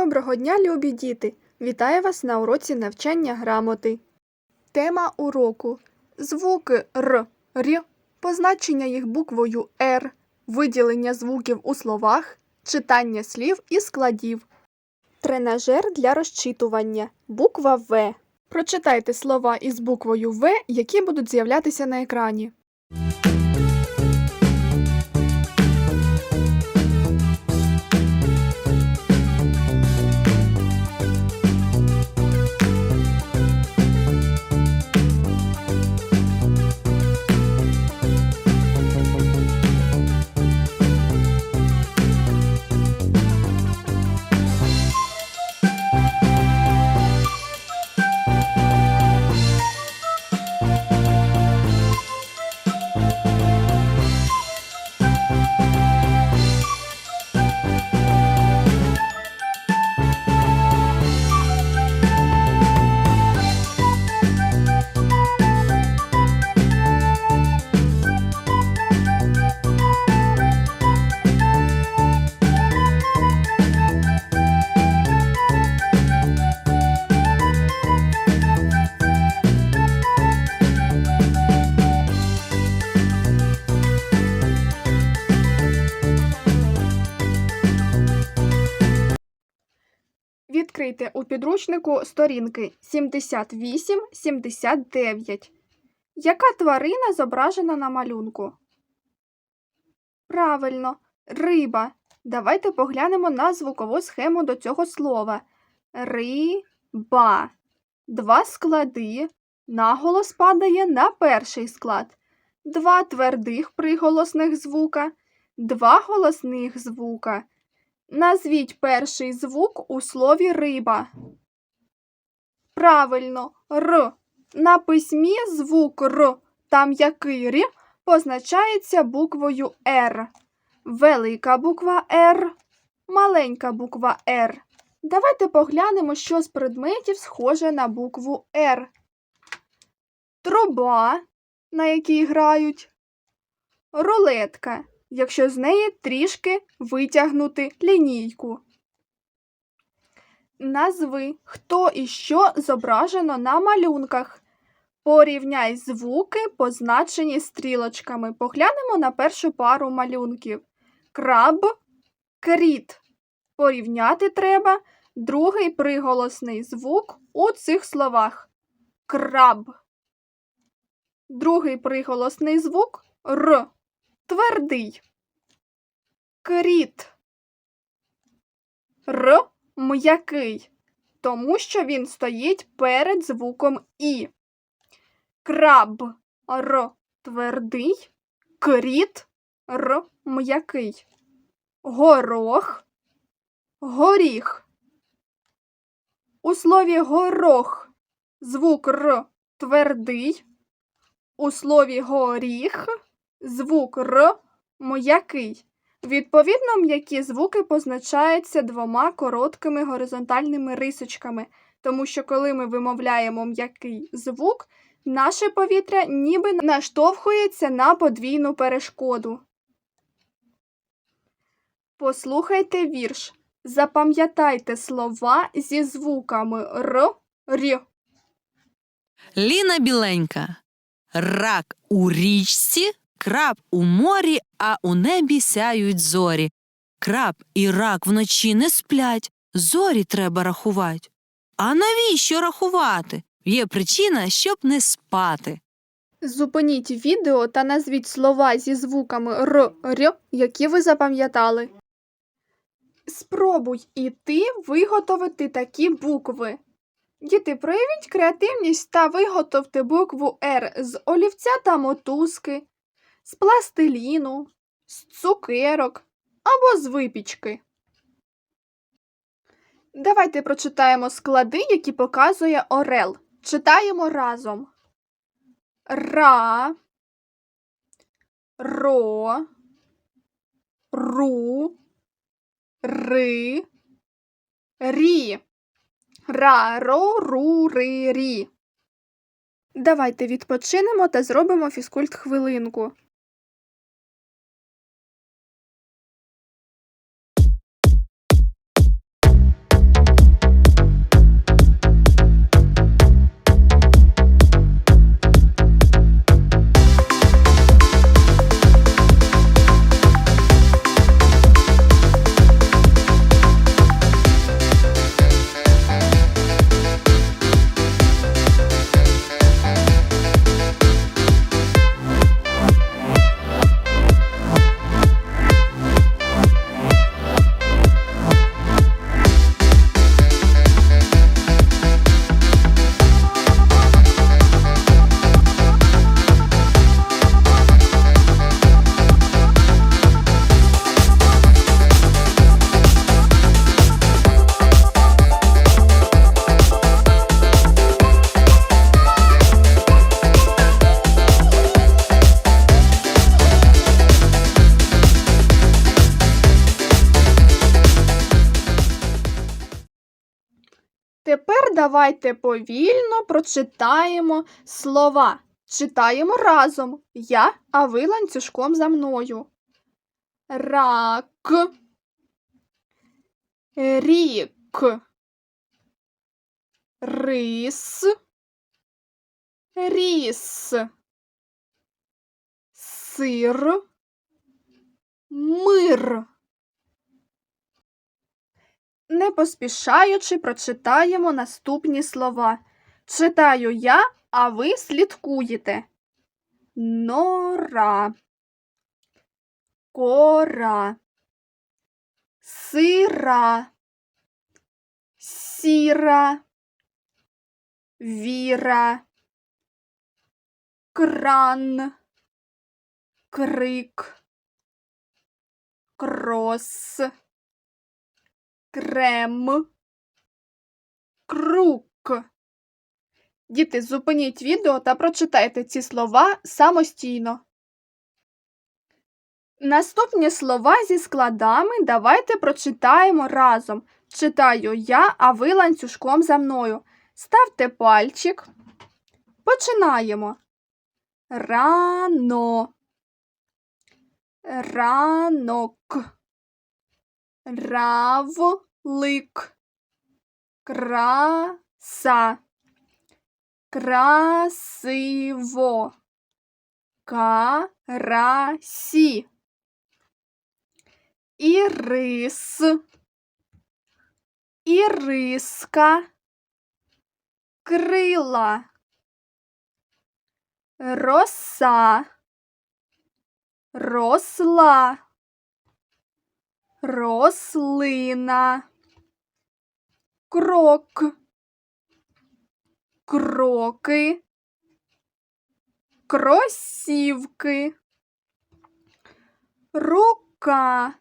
Доброго дня, любі діти! Вітаю вас на уроці навчання грамоти. Тема уроку звуки Р, Р, позначення їх буквою Р, виділення звуків у словах, читання слів і складів. Тренажер для розчитування. Буква В. Прочитайте слова із буквою В, які будуть з'являтися на екрані. Відкрийте у підручнику сторінки 78-79. Яка тварина зображена на малюнку? Правильно, риба. Давайте поглянемо на звукову схему до цього слова. Риба. Два склади. Наголос падає на перший склад. Два твердих приголосних звука. Два голосних звука. Назвіть перший звук у слові риба. Правильно, Р. На письмі звук Р та м'який Р позначається буквою Р. Велика буква Р, маленька буква Р. Давайте поглянемо, що з предметів схоже на букву Р. Труба, на якій грають. Рулетка, якщо з неї трішки витягнути лінійку. Назви, хто і що зображено на малюнках. Порівняй звуки, позначені стрілочками. Поглянемо на першу пару малюнків. Краб, кріт. Порівняти треба другий приголосний звук у цих словах. Краб. Другий приголосний звук Р. Твердий. Кріт. Р м'який, тому що він стоїть перед звуком І. Краб Р твердий, кріт Р м'який. Горох, горіх. У слові горох звук Р твердий. У слові горіх звук Р м'який. Відповідно, м'які звуки позначаються двома короткими горизонтальними рисочками, тому що коли ми вимовляємо м'який звук, наше повітря ніби наштовхується на подвійну перешкоду. Послухайте вірш. Запам'ятайте слова зі звуками Р, Р. Ліна біленька. Рак у річці, краб у морі, а у небі сяють зорі. Краб і рак вночі не сплять, зорі треба рахувати. А навіщо рахувати? Є причина, щоб не спати. Зупиніть відео та назвіть слова зі звуками Р, Р, які ви запам'ятали. Спробуй і ти виготовити такі букви. Діти, проявіть креативність та виготовте букву Р з олівця та мотузки, з пластиліну, з цукерок або з випічки. Давайте прочитаємо склади, які показує орел. Читаємо разом. Ра, ро, ру, ри, рі. Ра, ро, ру, ри, рі. Давайте відпочинемо та зробимо фізкульт хвилинку. Тепер давайте повільно прочитаємо слова. Читаємо разом. Я, а ви ланцюжком за мною. Рак. Рік. Рис. Ріс. Сир. Мир. Не поспішаючи прочитаємо наступні слова. Читаю я, а ви слідкуєте. Нора. Кора. Сира. Сіра. Віра. Кран. Крик. Крос. Крем. Крук. Діти, зупиніть відео та прочитайте ці слова самостійно. Наступні слова зі складами давайте прочитаємо разом. Читаю я, а ви ланцюжком за мною. Ставте пальчик. Починаємо. Рано. Ранок. Равлик. Краса. Красиво. Карасі. Ірис. Іриска. Крила. Роса. Росла. Рослина. Крок. Кроки. Кросівки. Рука.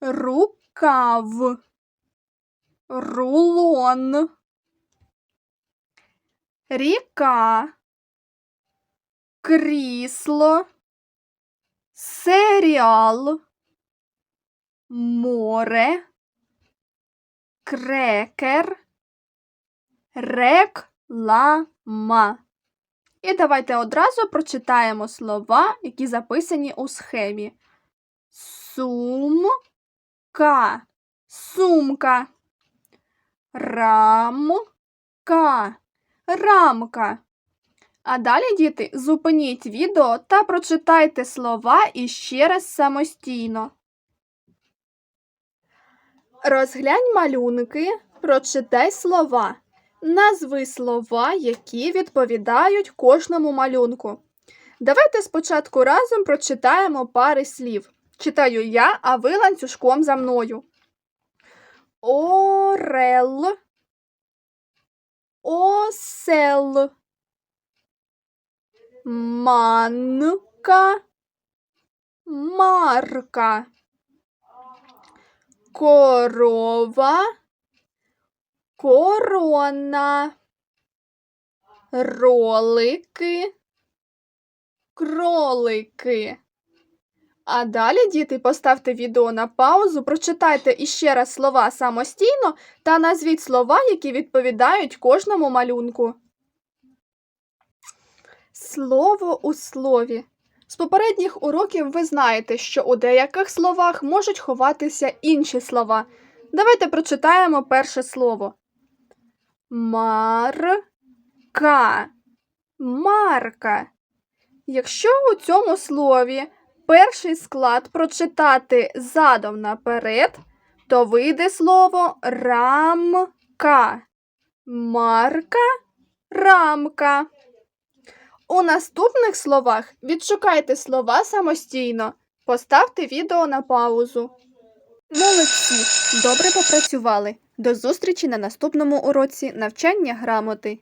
Рукав. Рулон. Ріка. Крісло. Серіал. Море. Крекер. Реклама. І давайте одразу прочитаємо слова, які записані у схемі. Сумка. Сумка. Рамка. Рамка. А далі, діти, зупиніть відео та прочитайте слова іще раз самостійно. Розглянь малюнки, прочитай слова. Назви слова, які відповідають кожному малюнку. Давайте спочатку разом прочитаємо пари слів. Читаю я, а ви ланцюжком за мною. Орел. Осел. Манка. Марка. Корова. Корона. Ролики. Кролики. А далі, діти, поставте відео на паузу, прочитайте іще раз слова самостійно та назвіть слова, які відповідають кожному малюнку. Слово у слові. З попередніх уроків ви знаєте, що у деяких словах можуть ховатися інші слова. Давайте прочитаємо перше слово. Марка. Марка. Якщо у цьому слові перший склад прочитати задом наперед, то вийде слово рамка. Марка, рамка. У наступних словах відшукайте слова самостійно. Поставте відео на паузу. Молодці! Добре попрацювали. До зустрічі на наступному уроці навчання грамоти.